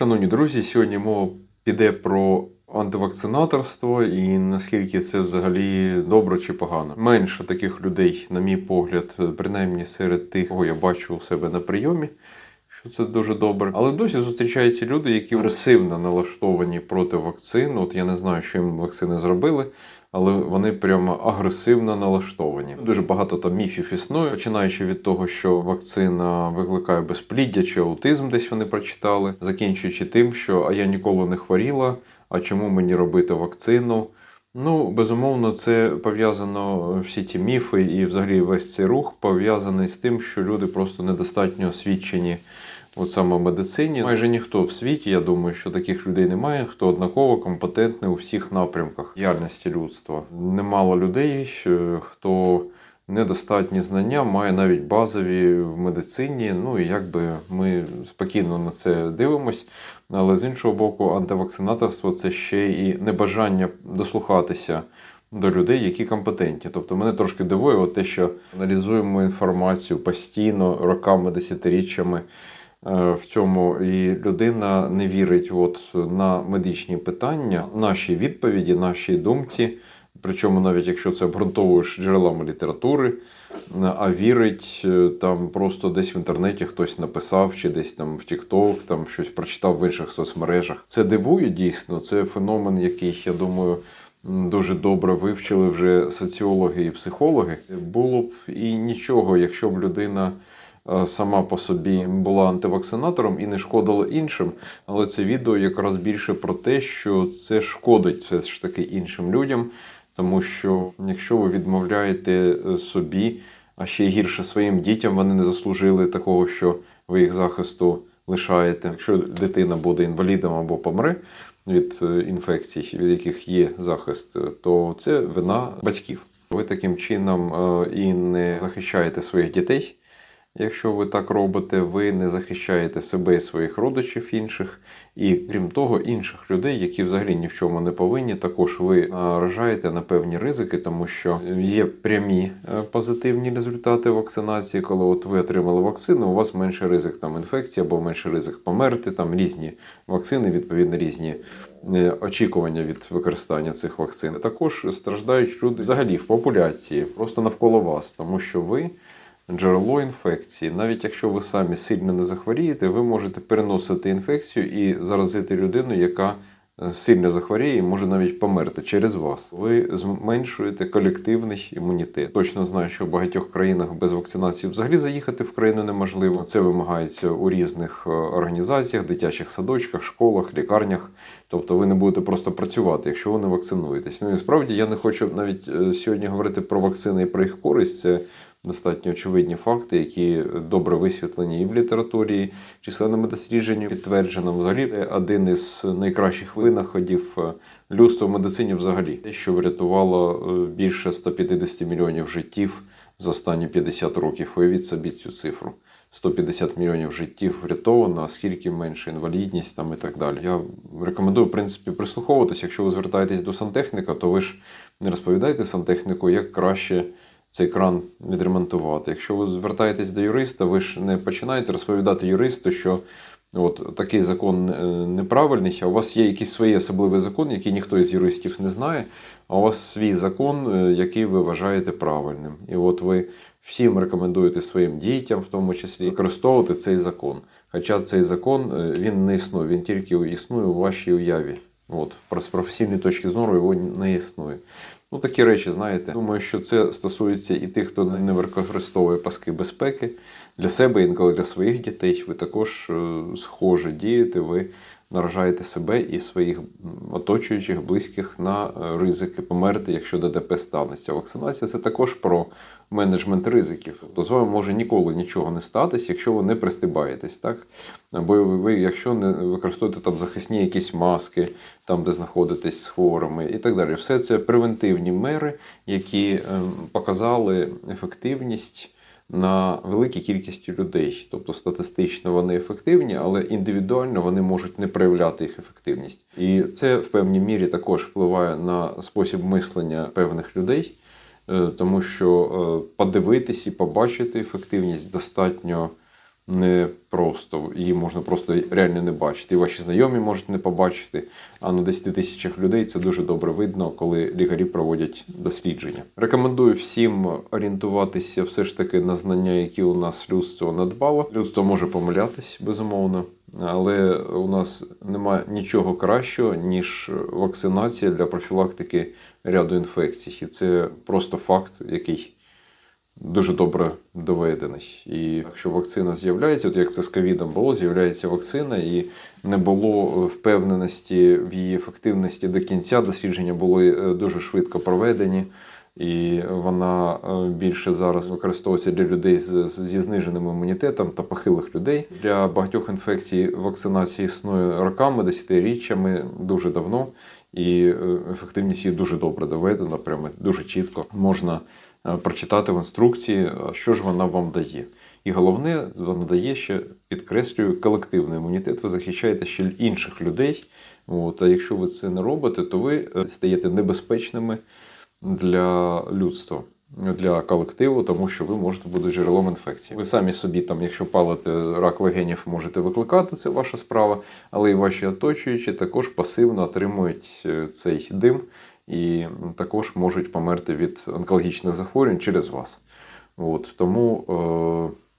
Шановні друзі, сьогодні мова піде про антивакцинаторство і наскільки це взагалі добре чи погано. Менше таких людей, на мій погляд, принаймні серед тих, кого я бачу у себе на прийомі. Що це дуже добре, але досі зустрічаються люди, які агресивно налаштовані проти вакцин. От я не знаю, що їм вакцини зробили, але вони прямо агресивно налаштовані. Дуже багато там міфів існує, починаючи від того, що вакцина викликає безпліддя чи аутизм, десь вони прочитали, закінчуючи тим, що а я ніколи не хворіла. А чому мені робити вакцину? Ну, безумовно, це пов'язано всі ці міфи і взагалі весь цей рух пов'язаний з тим, що люди просто недостатньо освічені от саме в медицині. Майже ніхто в світі, я думаю, що таких людей немає, хто однаково компетентний у всіх напрямках діяльності людства. Немало людей, хто недостатні знання, має навіть базові в медицині. Ну і якби ми спокійно на це дивимось. Але з іншого боку, антивакцинаторство це ще і небажання дослухатися до людей, які компетентні. Тобто мене трошки дивує те, що аналізуємо інформацію постійно, роками, десятиріччями в цьому, і людина не вірить от на медичні питання, наші відповіді, нашій думці. Причому навіть якщо це обґрунтовуєш джерелами літератури, а вірить е, там просто десь в інтернеті хтось написав, чи десь там в TikTok, там щось прочитав в інших соцмережах. Це дивує дійсно. Це феномен, який, я думаю, дуже добре вивчили вже соціологи і психологи. Було б і нічого, якщо б людина. Е, Сама по собі була антивакцинатором і не шкодила іншим, але це відео якраз більше про те, що це шкодить все ж таки іншим людям, тому що якщо ви відмовляєте е, собі, а ще гірше своїм дітям, вони не заслужили такого, що ви їх захисту лишаєте. Якщо дитина буде інвалідом або помре від е, інфекцій, від яких є захист, то це вина батьків. Ви таким чином і не захищаєте своїх дітей. Якщо ви так робите, ви не захищаєте себе і своїх родичів інших, і крім того, інших людей, які взагалі ні в чому не повинні, також ви наражаєте на певні ризики, тому що є прямі е, позитивні результати вакцинації. Коли от ви отримали вакцину, у вас менше ризик там інфекції або менше ризик померти. Там різні вакцини, відповідно різні е, очікування від використання цих вакцин. Також страждають люди взагалі в популяції, просто навколо вас, тому що ви джерело інфекції. Навіть якщо ви самі сильно не захворієте, ви можете переносити інфекцію і заразити людину, яка е, сильно захворіє і може навіть померти через вас. Ви зменшуєте колективний імунітет. Точно знаю, що в багатьох країнах без вакцинації взагалі заїхати в країну неможливо. Це вимагається у різних е, організаціях, дитячих садочках, школах, лікарнях. Тобто ви не будете просто працювати, якщо ви не вакцинуєтесь. Ну і справді я не хочу навіть е, сьогодні говорити про вакцини і про їх користь. Це достатньо очевидні факти, які добре висвітлені і в літературі, численними дослідженнями підтверджено. Взагалі один із найкращих винаходів е, людства в медицині взагалі, те, що врятувало е, більше 150 мільйонів життів за останні 50 років. Уявіть собі цю цифру. 150 мільйонів життів врятовано, скільки менше інвалідність там і так далі. Я рекомендую, в принципі, прислуховуватись. Якщо ви звертаєтесь до сантехніка, то ви ж не розповідаєте сантехніку, як краще цей кран відремонтувати. Якщо ви звертаєтесь до юриста, ви ж не починаєте розповідати юристу, що от такий закон е, неправильний, а у вас є якийсь свій особливий закон, який ніхто із юристів не знає, а у вас свій закон, е, який ви вважаєте правильним. І от ви всім рекомендуєте своїм дітям, в тому числі, використовувати цей закон. Хоча цей закон е, він не існує, він тільки існує у вашій уяві. От, з професійної точки зору його не існує. Ну, такі речі, знаєте. Думаю, що це стосується і тих, хто не використовує паски безпеки для себе, інколи для своїх дітей. Ви також е, схоже дієте, ви наражаєте себе і своїх оточуючих, близьких на е, ризики померти, якщо ДТП станеться. Вакцинація це також про менеджмент ризиків. Тобто з вами може ніколи нічого не статись, якщо ви не пристибаєтесь, так? Ви, ви якщо не використовуєте там захисні якісь маски, там, де знаходитесь з хворими і так далі. Все це превентивні мери, які ем, показали ефективність на великій кількості людей. Тобто статистично вони ефективні, але індивідуально вони можуть не проявляти їх ефективність. І це в певній мірі також впливає на спосіб мислення певних людей. е, Тому що е, подивитись і побачити ефективність достатньо не просто, її можна просто реально не бачити. І ваші знайомі можуть не побачити. А на 10 тисячах людей це дуже добре видно, коли лікарі проводять дослідження. Рекомендую всім орієнтуватися все ж таки на знання, які у нас людство надбало. Людство може помилятись, безумовно, але у нас немає нічого кращого, ніж вакцинація для профілактики ряду інфекцій. І це просто факт, який дуже добре доведений. І якщо вакцина з'являється, от як це з ковідом було, з'являється вакцина, і не було впевненості в її ефективності до кінця. Дослідження були е, дуже швидко проведені. І вона е, більше зараз використовується для людей з, зі зниженим імунітетом та похилих людей. Для багатьох інфекцій вакцинація існує роками, десятиріччями, дуже давно, і е, ефективність її дуже добре доведена, прямо дуже чітко можна е, прочитати в інструкції, що ж вона вам дає. І головне, вона дає ще підкреслюю колективний імунітет. Ви захищаєте ще інших людей. От, а якщо ви це не робите, то ви е, стаєте небезпечними для людства, для колективу, тому що ви можете бути джерелом інфекції. Ви самі собі, там, якщо палите рак легенів, можете викликати, це ваша справа, але і ваші оточуючі також пасивно отримують е, цей дим і також можуть померти від онкологічних захворювань через вас. От, тому. Е-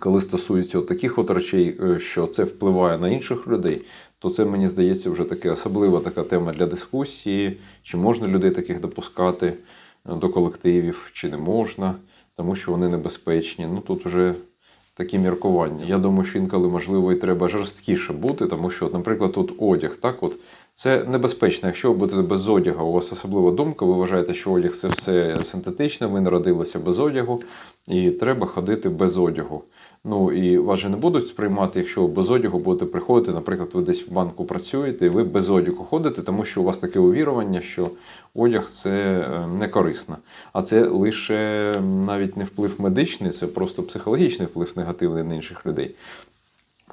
коли стосується от таких от речей, е, що це впливає на інших людей, то це мені здається вже таке особлива така тема для дискусії, чи можна людей таких допускати е, до колективів, чи не можна, тому що вони небезпечні. Ну тут вже такі міркування. Я думаю, що інколи можливо і треба жорсткіше бути, тому що, от, наприклад, тут одяг, так от. Це небезпечно, якщо ви будете без одягу, у вас особлива думка, ви вважаєте, що одяг це все синтетичне, ви народилися без одягу, і треба ходити без одягу. Ну і вас же не будуть сприймати, якщо ви без одягу будете приходити, наприклад, ви десь в банку працюєте, і ви без одягу ходите, тому що у вас таке увірування, що одяг це е, не корисно. А це лише навіть не вплив медичний, це просто психологічний вплив негативний на інших людей.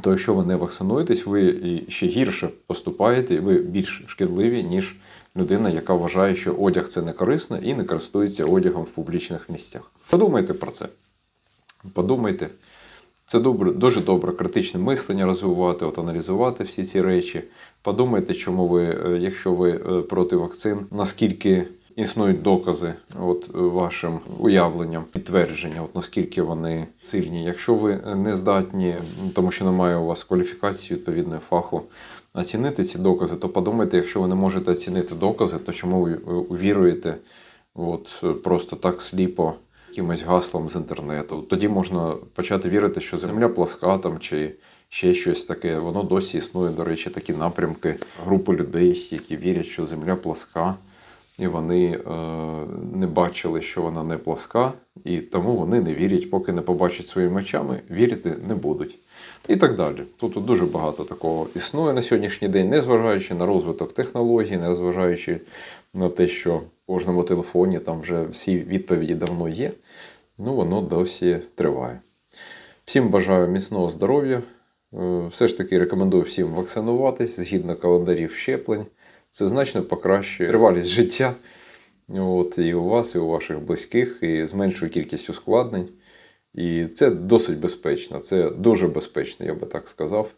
То якщо ви не вакцинуєтесь, ви ще гірше поступаєте, ви більш шкідливі, ніж людина, яка вважає, що одяг це не корисно і не користується одягом в публічних місцях. Подумайте про це. Подумайте. Це добре, дуже добре критичне мислення розвивати, от аналізувати всі ці речі. Подумайте, чому ви, е, якщо ви е, проти вакцин, наскільки існують докази от, е, вашим уявленням, підтвердження, от наскільки вони сильні. Якщо ви не здатні, тому що немає у вас кваліфікації відповідної фаху, оцінити ці докази, то подумайте, якщо ви не можете оцінити докази, то чому ви е, увіруєте от, просто так сліпо якимось гаслом з інтернету. Тоді можна почати вірити, що земля пласка там чи ще щось таке. Воно досі існує, до речі, такі напрямки, групи людей, які вірять, що земля пласка, і вони е, не бачили, що вона не пласка, і тому вони не вірять, поки не побачать своїми очами, вірити не будуть. І так далі. Тут дуже багато такого існує на сьогоднішній день, незважаючи на розвиток технологій, незважаючи на те, що в кожному телефоні там вже всі відповіді давно є, ну воно досі триває. Всім бажаю міцного здоров'я. Е, Все ж таки рекомендую всім вакцинуватись згідно календарів щеплень. Це значно покращує тривалість життя. От, і у вас, і у ваших близьких, і зменшує кількість ускладнень. І це досить безпечно, це дуже безпечно, я би так сказав.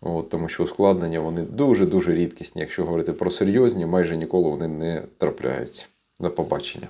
От, тому що ускладнення вони дуже-дуже рідкісні. Якщо говорити про серйозні, майже ніколи вони не трапляються. До побачення.